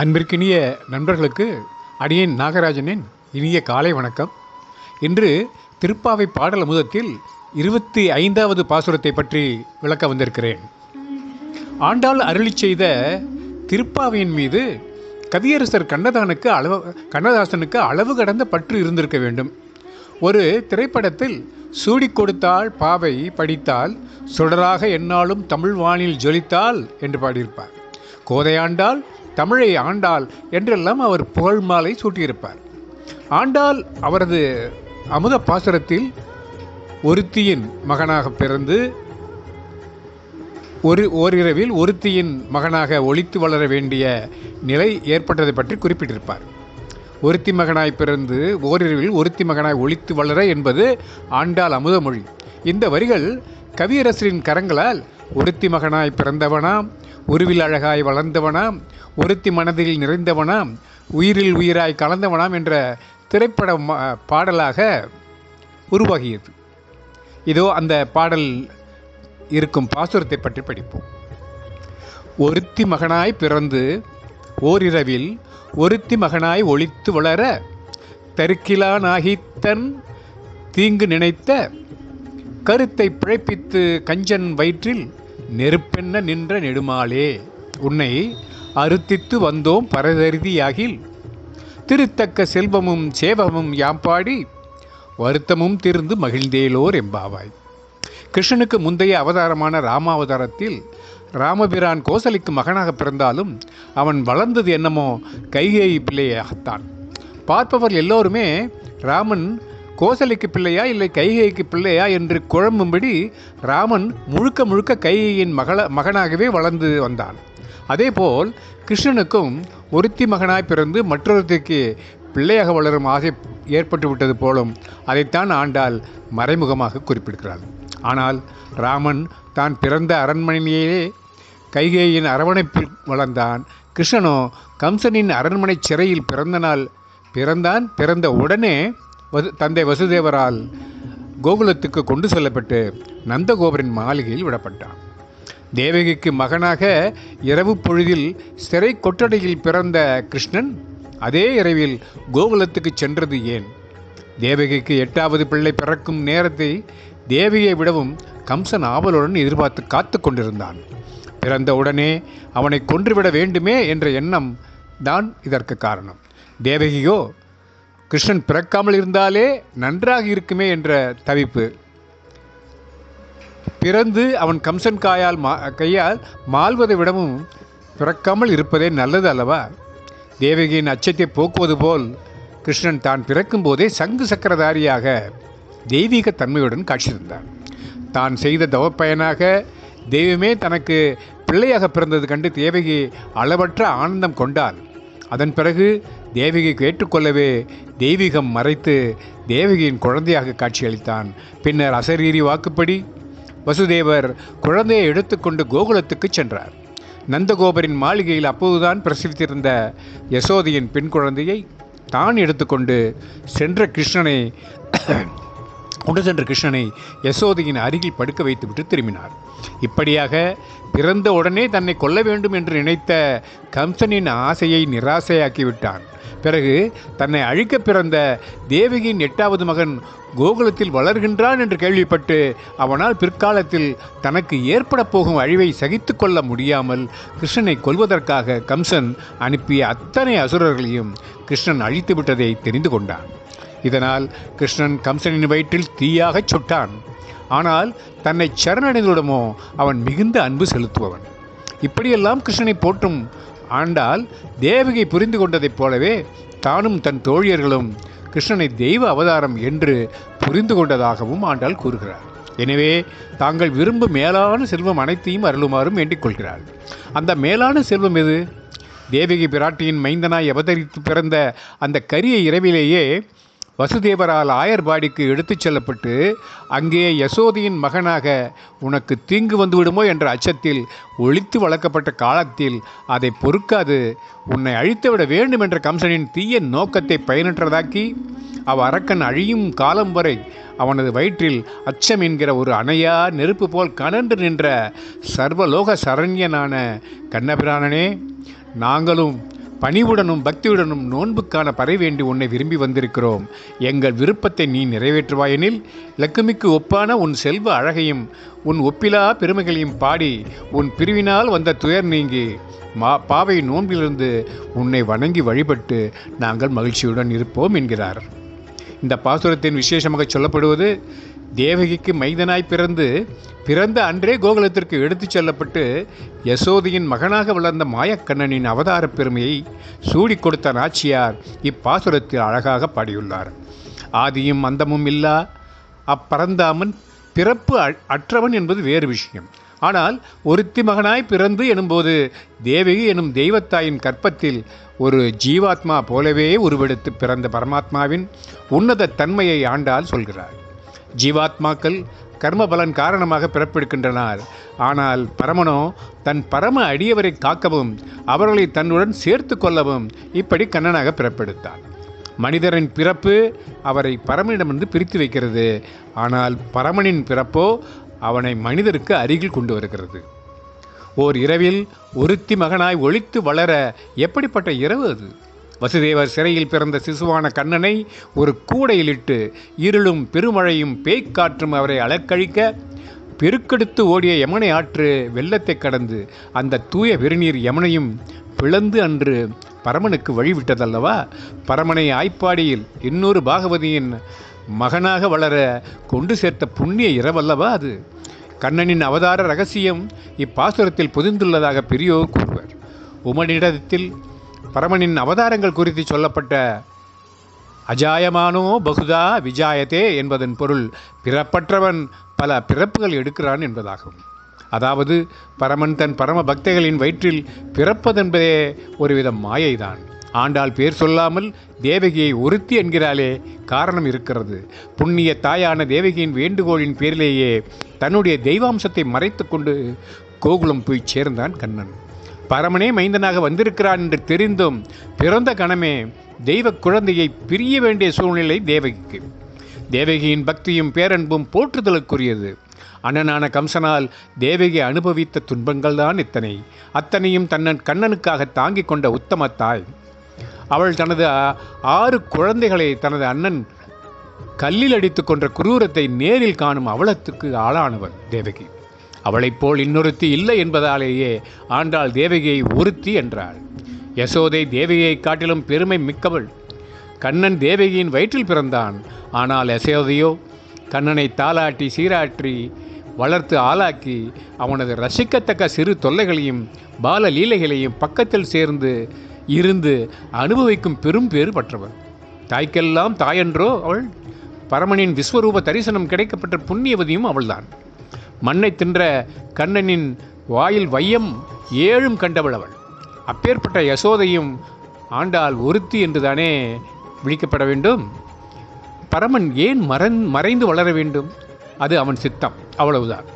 அன்பிற்கினிய நண்பர்களுக்கு அடியேன் நாகராஜனின் இனிய காலை வணக்கம். இன்று திருப்பாவை பாடல் அமுதத்தில் இருபத்தி ஐந்தாவது பாசுரத்தை பற்றி விளக்க வந்திருக்கிறேன். ஆண்டாள் அருளிச் செய்த திருப்பாவையின் மீது கவியரசர் கண்ணதானுக்கு அளவு கண்ணதாசனுக்கு அளவு கடந்த பற்று இருந்திருக்க வேண்டும். ஒரு திரைப்படத்தில் சூடி கொடுத்தால் பாவை படித்தால் சுடராக என்னாலும் தமிழ் வானில் ஜொலித்தால் என்று பாடியிருப்பார். கோதையாண்டால் தமிழை ஆண்டாள் என்றெல்லாம் அவர் புகழ் மாலை சூட்டியிருப்பார். ஆண்டாள் அவரது அமுத பாசுரத்தில் ஒருத்தியின் மகனாக பிறந்து ஒரு ஓரிரவில் ஒருத்தியின் மகனாக ஒழித்து வளர வேண்டிய நிலை ஏற்பட்டதை பற்றி குறிப்பிட்டிருப்பார். ஒருத்தி மகனாய் பிறந்து ஓரிரவில் ஒருத்தி மகனாய் ஒழித்து வளர என்பது ஆண்டாள் அமுதமொழி இந்த வரிகள் கவியரசரின் கரங்களால் ஒருத்தி மகனாய் பிறந்தவனாம் உருவில் அழகாய் வளர்ந்தவனாம் ஒருத்தி மனதில் நிறைந்தவனாம் உயிரில் உயிராய் கலந்தவனாம் என்ற திரைப்பட பாடலாக உருவாகியது. இதோ அந்த பாடல் இருக்கும் பாசுரத்தை பற்றி படிப்போம். ஒருத்தி மகனாய் பிறந்து ஓரிரவில் ஒருத்தி மகனாய் ஒழித்து வளர தருக்கிலானாகித்தன் தீங்கு நினைத்த கருத்தை பிழைப்பித்து கஞ்சன் வயிற்றில் நெருப்பென்ன நின்ற நெடுமாலே? உன்னை அறுத்தித்து வந்தோம் பரதருதியாகில். திருத்தக்க செல்வமும் சேவமும் யாம்பாடி வருத்தமும் திருந்து மகிழ்ந்தேலோர் எம்பாவாய். கிருஷ்ணனுக்கு முந்தைய அவதாரமான ராமாவதாரத்தில் ராமபிரான் கோசலிக்கு மகனாக பிறந்தாலும் அவன் வளர்ந்தது என்னமோ கைகேயி பிள்ளையாகத்தான் பார்ப்பவர் எல்லோருமே ராமன் கோசலிக்கு பிள்ளையா இல்லை கைகைக்கு பிள்ளையா என்று குழம்பும்படி ராமன் முழுக்க முழுக்க கைகையின் மகள மகனாகவே வளர்ந்து வந்தான். அதேபோல் கிருஷ்ணனுக்கும் ஒருத்தி மகனாய் பிறந்து மற்றொருத்திக்கு பிள்ளையாக வளரும் ஆசை ஏற்பட்டு விட்டது போலும் அதைத்தான் ஆண்டாள் மறைமுகமாக குறிப்பிடுகிறாள். ஆனால் ராமன் தான் பிறந்த அரண்மனையிலேயே கைகேயின் அரவணைப்பில் வளர்ந்தான். கிருஷ்ணனோ கம்சனின் அரண்மனை சிறையில் பிறந்த நாள் பிறந்தான் பிறந்த உடனே வசு தந்தை வசுதேவரால் கோகுலத்துக்கு கொண்டு செல்லப்பட்டு நந்தகோபரின் மாளிகையில் விடப்பட்டான். தேவகிக்கு மகனாக இரவு பொழுதில் சிறை கொட்டடையில் பிறந்த கிருஷ்ணன் அதே இரவில் கோகுலத்துக்கு சென்றது ஏன்? தேவகிக்கு எட்டாவது பிள்ளை பிறக்கும் நேரத்தை தேவியை விடவும் கம்சன் ஆவலுடன் எதிர்பார்த்து காத்து கொண்டிருந்தான். பிறந்த உடனே அவனை கொன்றுவிட வேண்டுமே என்ற எண்ணம் தான் இதற்கு காரணம். தேவகியோ கிருஷ்ணன் பிறக்காமல் இருந்தாலே நன்றாக இருக்குமே என்ற தவிப்பு. பிறந்து அவன் கம்சன் காயால் மா கையால் மாள்வதை விடவும் பிறக்காமல் இருப்பதே நல்லது அல்லவா? தேவகியின் அச்சத்தை போக்குவது போல் கிருஷ்ணன் தான் பிறக்கும் போதே சங்கு சக்கரதாரியாக தெய்வீக தன்மையுடன் காட்சியிருந்தான் தான் செய்த தவப்பயனாக தெய்வமே தனக்கு பிள்ளையாக பிறந்தது கண்டு தேவகி அளவற்ற ஆனந்தம் கொண்டாள். அதன் பிறகு தேவகி கேட்டுக்கொள்ளவே தெய்வீகம் மறைத்து தேவகியின் குழந்தையாக காட்சியளித்தான். பின்னர் அசரீரி வாக்குப்படி வசுதேவர் குழந்தையை எடுத்துக்கொண்டு கோகுலத்துக்கு சென்றார். நந்தகோபரின் மாளிகையில் அப்போதுதான் பிரசவித்திருந்த யசோதையின் பெண் குழந்தையை தான் எடுத்துக்கொண்டு சென்ற கிருஷ்ணனை கொண்டு சென்ற கிருஷ்ணனை யசோதையின் அருகில் படுக்க வைத்துவிட்டு திரும்பினார். இப்படியாக பிறந்த உடனே தன்னை கொல்ல வேண்டும் என்று நினைத்த கம்சனின் ஆசையை நிராசையாக்கிவிட்டான். பிறகு தன்னை அழிக்க பிறந்த தேவகியின் எட்டாவது மகன் கோகுலத்தில் வளர்கின்றான் என்று கேள்விப்பட்டு அவனால் பிற்காலத்தில் தனக்கு ஏற்பட போகும் அழிவை சகித்து கொள்ள முடியாமல் கிருஷ்ணனை கொல்வதற்காக கம்சன் அனுப்பிய அத்தனை அசுரர்களையும் கிருஷ்ணன் அழித்து விட்டதை தெரிந்து கொண்டான். இதனால் கிருஷ்ணன் கம்சனின் வயிற்றில் தீயாகச் சுட்டான். ஆனால் தன்னை சரணடைந்தோடமோ அவன் மிகுந்த அன்பு செலுத்துபவன். இப்படியெல்லாம் கிருஷ்ணனை போற்றும் ஆண்டால் தேவகை புரிந்து கொண்டதைப் போலவே தானும் தன் தோழியர்களும் கிருஷ்ணனை தெய்வ அவதாரம் என்று புரிந்து கொண்டதாகவும் ஆண்டாள் கூறுகிறார். எனவே தாங்கள் விரும்பும் மேலான செல்வம் அனைத்தையும் அருளுமாறும் வேண்டிக்கொள்கிறாள் அந்த மேலான செல்வம் எது? தேவகி பிராட்டியின் மைந்தனாய் அவதரித்து பிறந்த அந்த கரிய இரவிலேயே வசுதேவரால் ஆயர்பாடிக்கு எடுத்துச் செல்லப்பட்டு அங்கே யசோதியின் மகனாக உனக்கு தீங்கு வந்துவிடுமோ என்ற அச்சத்தில் ஒழித்து வளர்க்கப்பட்ட காலத்தில் அதை பொறுக்காது. உன்னை அழித்துவிட வேண்டும் என்ற கம்சனின் தீய நோக்கத்தை பயனற்றதாக்கி அவ் அரக்கன் அழியும் காலம் வரை அவனது வயிற்றில் அச்சம் என்கிற ஒரு அணையா நெருப்பு போல் கனன்று நின்ற சர்வலோக சரண்யனான கண்ணபிரானனே நாங்களும் பணிவுடனும் பக்தியுடனும் நோன்புக்கான பறை வேண்டி உன்னை விரும்பி வந்திருக்கிறோம். எங்கள் விருப்பத்தை நீ நிறைவேற்றுவாயெனில் லக்குமிக்கு ஒப்பான உன் செல்வ அழகையும் உன் ஒப்பிலா பெருமைகளையும் பாடி உன் பிரிவினால் வந்த துயர் நீங்கி மா பாவை நோன்பிலிருந்து உன்னை வணங்கி வழிபட்டு நாங்கள் மகிழ்ச்சியுடன் இருப்போம் என்கிறார். இந்த பாசுரத்தின் விசேஷமாக சொல்லப்படுவது தேவகிக்கு மைதனாய் பிறந்து பிறந்த அன்றே கோகுலத்திற்கு எடுத்துச் செல்லப்பட்டு யசோதையின் மகனாக வளர்ந்த மாயக்கண்ணனின் அவதார பெருமையை சூடி கொடுத்த நாச்சியார் இப்பாசுரத்தில் அழகாக பாடியுள்ளார். ஆதியும் அந்தமும் இல்லா. அப்பறந்தாமன் பிறப்பு அ- அற்றவன் என்பது வேறு விஷயம். ஆனால் ஒருத்தி மகனாய் பிறந்து எனும்போது தேவகி எனும் தெய்வத்தாயின் கற்பத்தில் ஒரு ஜீவாத்மா போலவே உருவெடுத்து பிறந்த பரமாத்மாவின் உன்னத தன்மையை ஆண்டால் சொல்கிறார் ஜீவாத்மாக்கள் கர்மபலன் காரணமாக பிறப்பெடுக்கின்றனர் ஆனால் பரமனோ தன் பரம அடியவரை காக்கவும் அவர்களை தன்னுடன் சேர்த்து கொள்ளவும் இப்படி கண்ணனாக பிறப்பெடுத்தார். மனிதரின் பிறப்பு அவரை பரமனிடமிருந்து பிரித்து வைக்கிறது. ஆனால் பரமனின் பிறப்போ அவனை மனிதருக்கு அருகில் கொண்டு வருகிறது. ஓர் இரவில் ஒருத்தி மகனாய் ஒழித்து வளர எப்படிப்பட்ட இரவு அது? வசுதேவர் சிறையில் பிறந்த சிசுவான கண்ணனை ஒரு கூடையிலிட்டு இருளும் பெருமழையும் பேய்க்காற்றும் அவரை அலக்கழிக்க பெருக்கெடுத்து ஓடிய யமுனை ஆற்று வெள்ளத்தை கடந்து அந்த தூய பெருநீர் யமுனையும் பிளந்து அன்று பரமனுக்கு வழிவிட்டதல்லவா? பரமனை ஆய்ப்பாடியில் இன்னொரு பாகவதியின் மகனாக வளர கொண்டு சேர்த்த புண்ணிய இரவல்லவா அது? கண்ணனின் அவதார ரகசியம் இப்பாசுரத்தில் புதிந்துள்ளதாக பெரியோர் கூறுவர். உமனிடத்தில் பரமனின் அவதாரங்கள் குறித்து சொல்லப்பட்ட அஜாயமானோ பகுதா விஜாயத்தே என்பதன் பொருள் பிறப்பற்றவன் பல பிறப்புகள் எடுக்கிறான் என்பதாகும். அதாவது பரமன் தன் பரம பக்தைகளின் வயிற்றில் பிறப்பதென்பதே ஒருவித மாயைதான். ஆண்டாள் பேர் சொல்லாமல் தேவகியை ஒருத்தி என்கிறாலே காரணம் இருக்கிறது. புண்ணிய தாயான தேவகியின் வேண்டுகோளின் பேரிலேயே தன்னுடைய தெய்வாம்சத்தை மறைத்து கொண்டு கோகுலம் போய் சேர்ந்தான் கண்ணன். பரமனே மைந்தனாக வந்திருக்கிறான் என்று தெரிந்தும் பிறந்த கணமே தெய்வ குழந்தையை பிரிய வேண்டிய சூழ்நிலை தேவகிக்கு. தேவகியின் பக்தியும் பேரன்பும் போற்றுதலுக்குரியது. அண்ணனான கம்சனால் தேவகி அனுபவித்த துன்பங்கள் தான் இத்தனை. அத்தனையும் தன்னன் கண்ணனுக்காக தாங்கிக் கொண்ட உத்தம தாய். அவள் தனது ஆறு குழந்தைகளை தனது அண்ணன் கல்லில் அடித்து கொன்ற குரூரத்தை நேரில் காணும் அவலத்துக்கு ஆளானவள் தேவகி. அவளைப் போல் இன்னொருத்தி இல்லை என்பதாலேயே ஆண்டாள் தேவகியை ஒருத்தி என்றாள். யசோதை தேவகியை காட்டிலும் பெருமை மிக்கவள். கண்ணன் தேவகியின் வயிற்றில் பிறந்தான். ஆனால் யசோதையோ கண்ணனை தாளாட்டி சீராற்றி வளர்த்து ஆளாக்கி அவனது ரசிக்கத்தக்க சிறு தொல்லைகளையும் பால லீலைகளையும் பக்கத்தில் சேர்ந்து இருந்து அனுபவிக்கும் பெரும் பேறு பெற்றவள். தாய்க்கெல்லாம் தாயென்றோ அவள்? பரமனின் விஸ்வரூப தரிசனம் கிடைக்கப்பட்ட புண்ணியவதியும் அவள்தான். மண்ணை தின்ற கண்ணனின் வாயில் வையம் ஏழும் கண்டவளவள். அப்பேற்பட்ட யசோதையும் ஆண்டாள் ஒருத்தி என்றுதானே விழிக்கப்பட வேண்டும்? பரமன் ஏன் மறந் மறைந்து வளர வேண்டும்? அது அவன் சித்தம் அவ்வளவுதான்.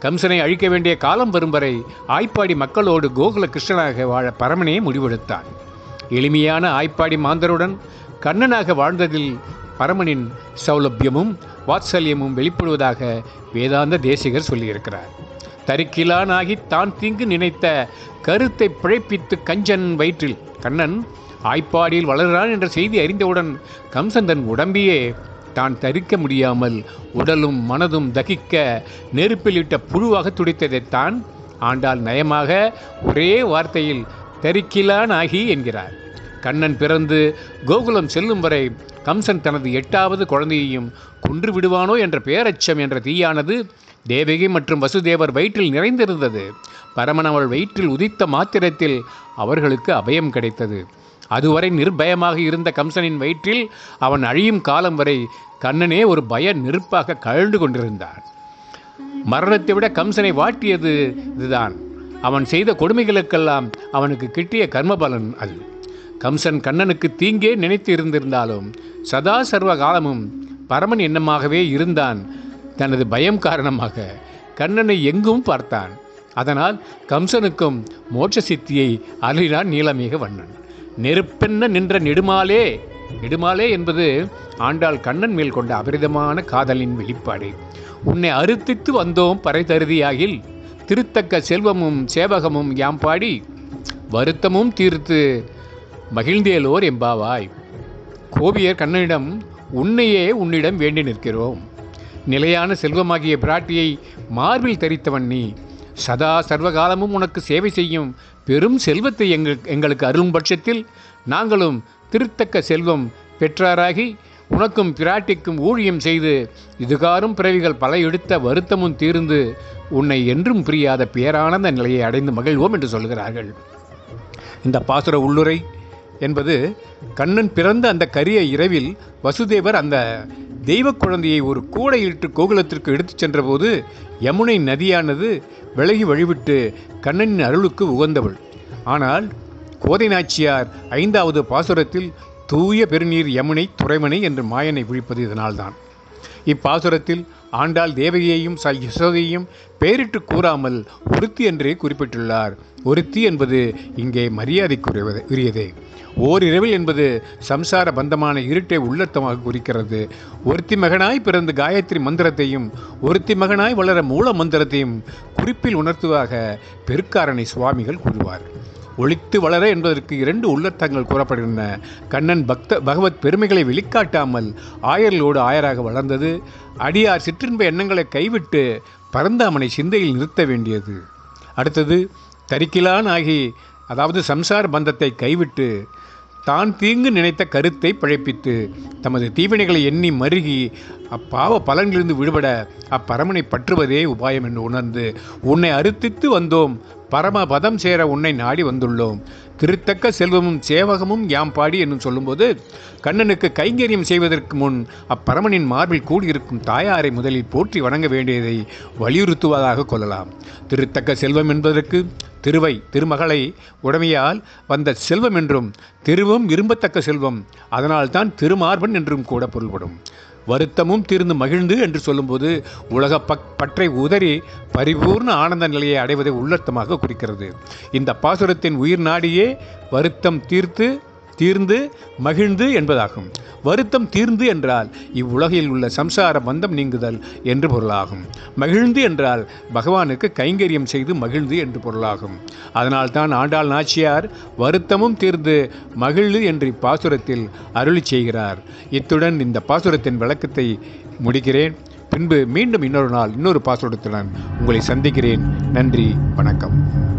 கம்சனை அழிக்க வேண்டிய காலம் வரும் வரை ஆய்ப்பாடி மக்களோடு கோகுல கிருஷ்ணனாக வாழ பரமனே முடிவெடுத்தான். எளிமையான ஆய்ப்பாடி மாந்தருடன் கண்ணனாக வாழ்ந்ததில் பரமனின் சௌலபியமும் வாத்சல்யமும் வெளிப்படுவதாக வேதாந்த தேசிகர் சொல்லியிருக்கிறார். தரிக்கிலானாகி தான் தீங்கு நினைத்த கருத்தை பிழைப்பித்து கஞ்சன் வயிற்றில் கண்ணன் ஆய்ப்பாடியில் வளர்கிறான் என்ற செய்தி அறிந்தவுடன் கம்சன் தன் உடம்பையே தான் தரிக்க முடியாமல் உடலும் மனதும் தகிக்க நெருப்பிலிட்ட புழுவாக துடித்ததைத்தான் ஆண்டாள் நயமாக ஒரே வார்த்தையில் தரிக்கிலானாகி என்கிறார். கண்ணன் பிறந்து கோகுலம் செல்லும் வரை கம்சன் தனது எட்டாவது குழந்தையையும் கொன்று விடுவானோ என்ற பேரச்சம் என்ற தீயானது தேவகி மற்றும் வசுதேவர் வயிற்றில் நிறைந்திருந்தது. பரமன் அவள் வயிற்றில் உதித்த மாத்திரத்தில் அவர்களுக்கு அபயம் கிடைத்தது. அதுவரை நிர்பயமாக இருந்த கம்சனின் வயிற்றில் அவன் அழியும் காலம் வரை கண்ணனே ஒரு பய நெருப்பாக கழண்டு கொண்டிருந்தான். மரணத்தை விட கம்சனை வாட்டியது இதுதான். அவன் செய்த கொடுமைகளுக்கெல்லாம் அவனுக்கு கிட்டிய கர்மபலன் அது. கம்சன் கண்ணனுக்கு தீங்கே நினைத்து இருந்திருந்தாலும் சதா சர்வ காலமும் பரமன் எண்ணமாகவே இருந்தான். தனது பயம் காரணமாக கண்ணனை எங்கும் பார்த்தான். அதனால் கம்சனுக்கும் மோட்ச சித்தியை அருளினான் நீலமேக வண்ணன். நெருப்பென்ன நின்ற நெடுமாலே? நெடுமாலே என்பது ஆண்டாள் கண்ணன் மேல் கொண்ட அபரிதமான காதலின் வெளிப்பாடு. உன்னை அறுத்தித்து வந்தோம் பறை தருதியாகில் திருத்தக்க செல்வமும் சேவகமும் யாம் பாடி வருத்தமும் தீர்த்து மகிழ்ந்தேலோர் எம்பாவாய் கோபியர் கண்ணனிடம் உன்னையே உன்னிடம் வேண்டி நிற்கிறோம். நிலையான செல்வமாகிய பிராட்டியை மார்பில் தரித்தவன் நீ. சதா சர்வகாலமும் உனக்கு சேவை செய்யும் பெரும் செல்வத்தை எங்கள் எங்களுக்கு அருளும் பட்சத்தில் நாங்களும் திருத்தக்க செல்வம் பெற்றாராகி உனக்கும் பிராட்டிக்கும் ஊழியம் செய்து இதுகாரும் பிறவிகள் பல எடுத்த வருத்தமும் தீர்ந்து உன்னை என்றும் பிரியாத பேரானந்த நிலையை அடைந்து மகிழ்வோம் என்று சொல்கிறார்கள். இந்த பாசுர உள்ளுரை என்பது கண்ணன் பிறந்த அந்த கரிய இரவில் வசுதேவர் அந்த தெய்வ குழந்தையை ஒரு கூடையிட்டு கோகுலத்திற்கு எடுத்துச் சென்றபோது யமுனை நதியானது விலகி வழிவிட்டு கண்ணனின் அருளுக்கு உகந்தவள். ஆனால் கோதை நாச்சியார் ஐந்தாவது பாசுரத்தில் தூய பெருநீர் யமுனை துறைமனை என்று மாயனை விழிப்பது இதனால்தான். இப்பாசுரத்தில் ஆண்டாள் தேவகியையும் ச யசோதையையும் பெயரிட்டு கூறாமல் ஒருத்தி என்றே குறிப்பிட்டுள்ளார். ஒருத்தி என்பது இங்கே மரியாதைக்குரியது உரியதே. ஓரிரவில் என்பது சம்சார பந்தமான இருட்டை உள்ளத்தமாக குறிக்கிறது. ஒருத்தி மகனாய் பிறந்து காயத்ரி மந்திரத்தையும் ஒருத்தி மகனாய் வளர மூல மந்திரத்தையும் குறிப்பில் உணர்த்துவாக பெருக்காரணை சுவாமிகள் கூறுவார். ஒழித்து வளர என்பதற்கு இரண்டு உள்ளர்த்தங்கள் கூறப்படுகின்றன. கண்ணன் பக்த பகவத் பெருமைகளை வெளிக்காட்டாமல் ஆயர்களோடு ஆயராக வளர்ந்தது. அடியார் சிற்றின்ப எண்ணங்களை கைவிட்டு பரந்தாமனை சிந்தையில் நிறுத்த வேண்டியது. அடுத்தது தரிக்கிலான் ஆகி அதாவது சம்சார பந்தத்தை கைவிட்டு தான் தீங்கு நினைத்த கருத்தை பிழைப்பித்து தமது தீவினைகளை எண்ணி மருகி அப்பாவ பலன்களிலிருந்து விடுபட அப்பரமனை பற்றுவதே உபாயம் என்று உணர்ந்து உன்னை அறுத்தித்து வந்தோம் பரம பதம் சேர உன்னை நாடி வந்துள்ளோம். திருத்தக்க செல்வமும் சேவகமும் யாம் பாடி என்னும் சொல்லும்போது கண்ணனுக்கு கைங்கரியம் செய்வதற்கு முன் அப்பரமனின் மார்பில் கூடியிருக்கும் தாயாரை முதலில் போற்றி வணங்க வேண்டியதை வலியுறுத்துவதாக கொள்ளலாம். திருத்தக்க செல்வம் என்பதற்கு திருவை திருமகளை உடமையால் வந்த செல்வம் என்றும் திருவும் விரும்பத்தக்க செல்வம் அதனால்தான் திருமார்பன் என்றும் கூட பொருள்படும். வருத்தமும் தீர்ந்து மகிழ்ந்து என்று சொல்லும்போது உலக பக் பற்றை உதறி பரிபூர்ண ஆனந்த நிலையை அடைவதை உள்ளர்த்தமாக குறிக்கிறது. இந்த பாசுரத்தின் உயிர் நாடியே வருத்தம் தீர்த்து தீர்ந்து மகிழ்ந்து என்பதாகும். வருத்தம் தீர்ந்து என்றால் இவ்வுலகில் உள்ள சம்சார பந்தம் நீங்குதல் என்று பொருளாகும். மகிழ்ந்து என்றால் பகவானுக்கு கைங்கரியம் செய்து மகிழ்ந்து என்று பொருளாகும். அதனால்தான் ஆண்டாள் நாச்சியார் வருத்தமும் தீர்ந்து மகிழ்ந்து என்று இப்பாசுரத்தில் அருளி செய்கிறார். இத்துடன் இந்த பாசுரத்தின் விளக்கத்தை முடிக்கிறேன். பின்பு மீண்டும் இன்னொரு நாள் இன்னொரு பாசுரத்துடன் உங்களை சந்திக்கிறேன். நன்றி வணக்கம்.